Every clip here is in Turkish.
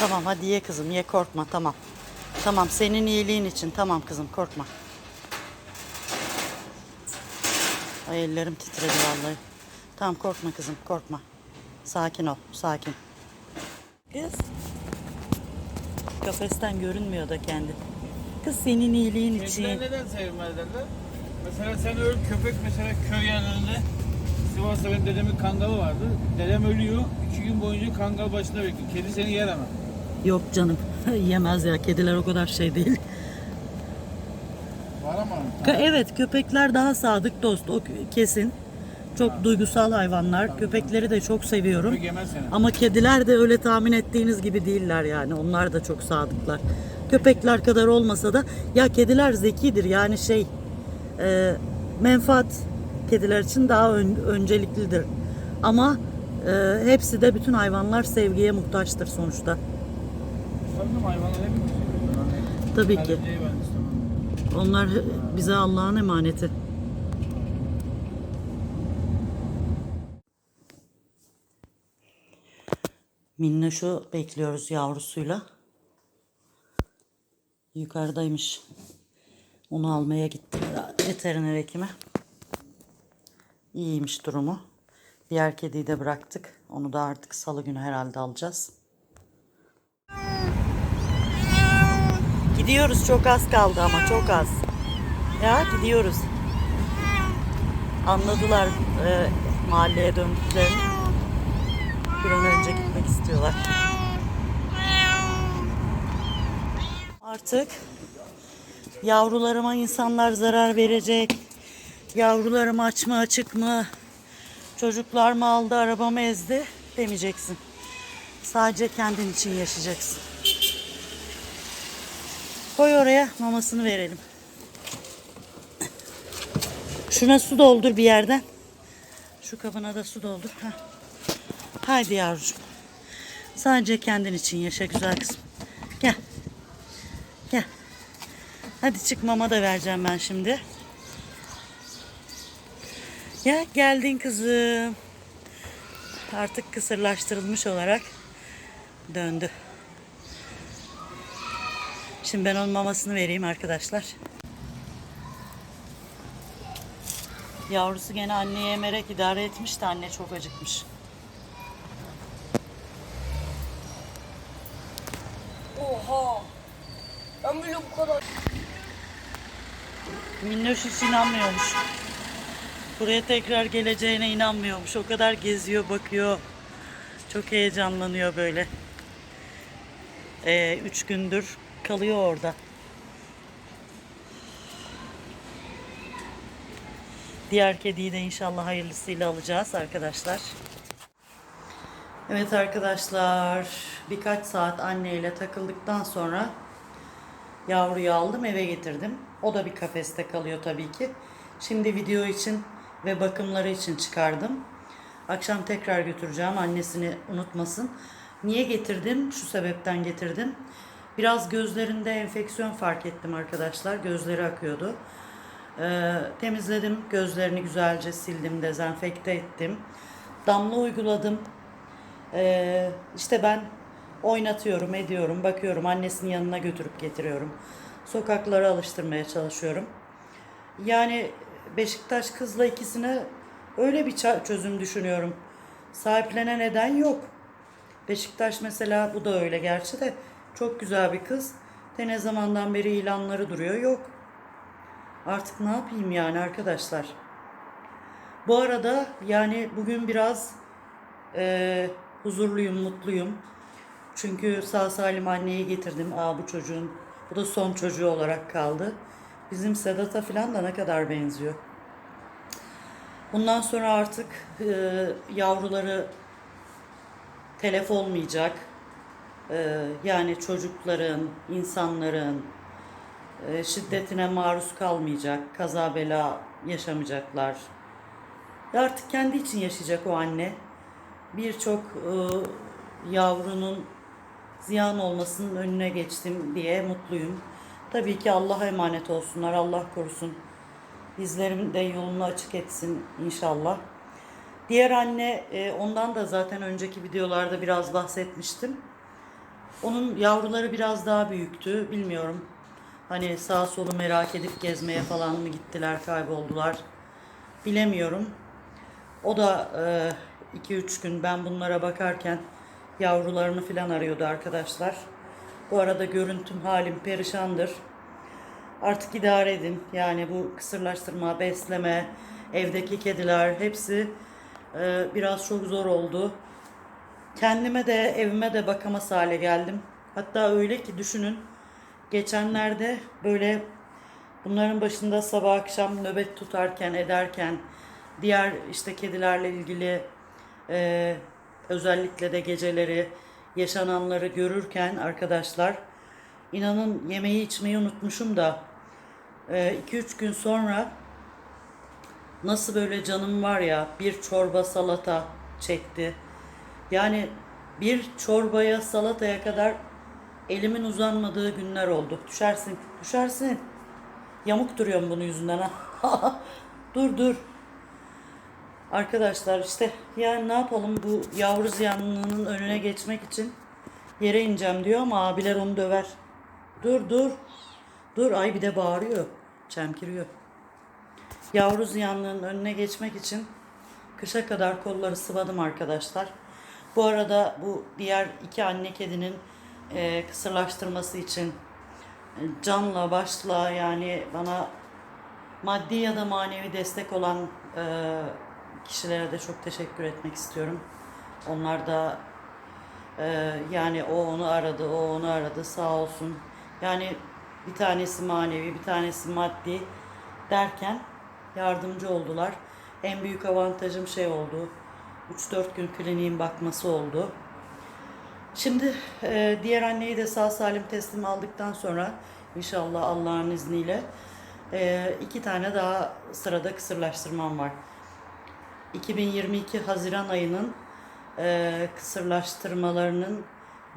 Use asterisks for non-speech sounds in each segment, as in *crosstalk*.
Tamam hadi ye kızım ye korkma tamam. Tamam senin iyiliğin için tamam kızım korkma. Ay ellerim titredi vallahi. Tamam korkma kızım korkma. Sakin ol sakin. Kız. Kafesten görünmüyor da kendi. Kız senin iyiliğin Kediler için. neden sevmezler? Mesela sen öl köpek mesela köy yerlerinde Sivas'ta benim dedemin kangalı vardı. Dedem ölüyor. iki gün boyunca kangal başında bekliyor. Kedi seni yer ama. Yok canım *laughs* yemez ya kediler o kadar şey değil. Var ama. Ka- Evet köpekler daha sadık dost o kesin. Çok duygusal hayvanlar. Köpekleri de çok seviyorum. Ama kediler de öyle tahmin ettiğiniz gibi değiller yani. Onlar da çok sadıklar. Köpekler kadar olmasa da ya kediler zekidir yani şey e, menfaat kediler için daha ön- önceliklidir. Ama e, hepsi de bütün hayvanlar sevgiye muhtaçtır sonuçta. Hayvanlar hep? Tabii ki. Karıncayı ben istemem. Onlar bize Allah'ın emaneti. Minnoş'u bekliyoruz yavrusuyla. Yukarıdaymış. Onu almaya gitti veteriner hekime. İyiymiş durumu. Diğer kediyi de bıraktık. Onu da artık salı günü herhalde alacağız. Gidiyoruz çok az kaldı ama çok az. Ya gidiyoruz. Anladılar e, mahalleye döndüklerini. Bir an önce gitmek istiyorlar. Artık yavrularıma insanlar zarar verecek. Yavrularım aç mı açık mı? Çocuklar mı aldı arabamı ezdi demeyeceksin. Sadece kendin için yaşayacaksın. Koy oraya mamasını verelim. Şuna su doldur bir yerden. Şu kabına da su doldur. Heh. Haydi yavrucuğum. Sadece kendin için yaşa güzel kızım. Gel. Gel. Hadi çık mama da vereceğim ben şimdi. Ya geldin kızım. Artık kısırlaştırılmış olarak döndü. Şimdi ben onun mamasını vereyim arkadaşlar. Yavrusu gene anneye emerek idare etmiş de anne çok acıkmış. Oha. Ben bile bu kadar. Minnoş hiç inanmıyormuş. Buraya tekrar geleceğine inanmıyormuş. O kadar geziyor, bakıyor. Çok heyecanlanıyor böyle. Ee, üç gündür kalıyor orada. Diğer kediyi de inşallah hayırlısıyla alacağız arkadaşlar. Evet arkadaşlar birkaç saat anneyle takıldıktan sonra Yavruyu aldım eve getirdim. O da bir kafeste kalıyor tabii ki. Şimdi video için ve bakımları için çıkardım. Akşam tekrar götüreceğim annesini unutmasın. Niye getirdim? Şu sebepten getirdim. Biraz gözlerinde enfeksiyon fark ettim arkadaşlar. Gözleri akıyordu. Ee, temizledim. Gözlerini güzelce sildim, dezenfekte ettim. Damla uyguladım. Ee, işte ben oynatıyorum, ediyorum, bakıyorum. Annesinin yanına götürüp getiriyorum. Sokaklara alıştırmaya çalışıyorum. Yani Beşiktaş kızla ikisine öyle bir çözüm düşünüyorum. Sahiplenen neden yok. Beşiktaş mesela bu da öyle gerçi de çok güzel bir kız. De ne zamandan beri ilanları duruyor yok. Artık ne yapayım yani arkadaşlar. Bu arada yani bugün biraz e, huzurluyum, mutluyum. Çünkü sağ salim anneyi getirdim. Aa bu çocuğun, bu da son çocuğu olarak kaldı. Bizim Sedat'a falan da ne kadar benziyor. Bundan sonra artık e, yavruları telef olmayacak. E, yani çocukların, insanların e, şiddetine maruz kalmayacak. Kaza bela yaşamayacaklar. Ya Artık kendi için yaşayacak o anne. Birçok e, yavrunun ziyan olmasının önüne geçtim diye mutluyum. Tabii ki Allah'a emanet olsunlar. Allah korusun. Bizlerin de yolunu açık etsin inşallah. Diğer anne e, ondan da zaten önceki videolarda biraz bahsetmiştim. Onun yavruları biraz daha büyüktü. Bilmiyorum. Hani sağ solu merak edip gezmeye falan mı gittiler, kayboldular. Bilemiyorum. O da 2-3 gün ben bunlara bakarken yavrularını falan arıyordu arkadaşlar. Bu arada görüntüm halim perişandır. Artık idare edin. Yani bu kısırlaştırma, besleme, evdeki kediler hepsi e, biraz çok zor oldu. Kendime de evime de bakamaz hale geldim. Hatta öyle ki düşünün geçenlerde böyle bunların başında sabah akşam nöbet tutarken ederken diğer işte kedilerle ilgili e, özellikle de geceleri yaşananları görürken arkadaşlar inanın yemeği içmeyi unutmuşum da 2-3 gün sonra nasıl böyle canım var ya bir çorba salata çekti. Yani bir çorbaya salataya kadar elimin uzanmadığı günler oldu. Düşersin, düşersin. Yamuk duruyorum bunun yüzünden *laughs* dur dur. Arkadaşlar işte yani ne yapalım bu yavru ziyanlının önüne geçmek için yere ineceğim diyor ama abiler onu döver. Dur dur. Dur ay bir de bağırıyor. Çemkiriyor. Yavru ziyanlının önüne geçmek için kışa kadar kolları sıvadım arkadaşlar. Bu arada bu diğer iki anne kedinin e, kısırlaştırması için e, canla başla yani bana maddi ya da manevi destek olan e, kişilere de çok teşekkür etmek istiyorum. Onlar da e, yani o onu aradı, o onu aradı sağ olsun. Yani bir tanesi manevi, bir tanesi maddi derken yardımcı oldular. En büyük avantajım şey oldu. 3-4 gün kliniğin bakması oldu. Şimdi e, diğer anneyi de sağ salim teslim aldıktan sonra inşallah Allah'ın izniyle e, iki tane daha sırada kısırlaştırmam var. 2022 Haziran ayının e, kısırlaştırmalarının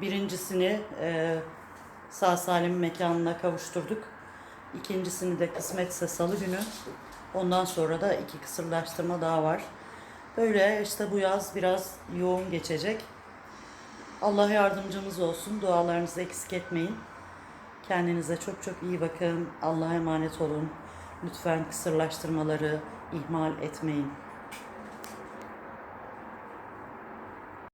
birincisini e, sağ salim mekanına kavuşturduk. İkincisini de kısmetse salı günü. Ondan sonra da iki kısırlaştırma daha var. Böyle işte bu yaz biraz yoğun geçecek. Allah yardımcımız olsun. Dualarınızı eksik etmeyin. Kendinize çok çok iyi bakın. Allah'a emanet olun. Lütfen kısırlaştırmaları ihmal etmeyin.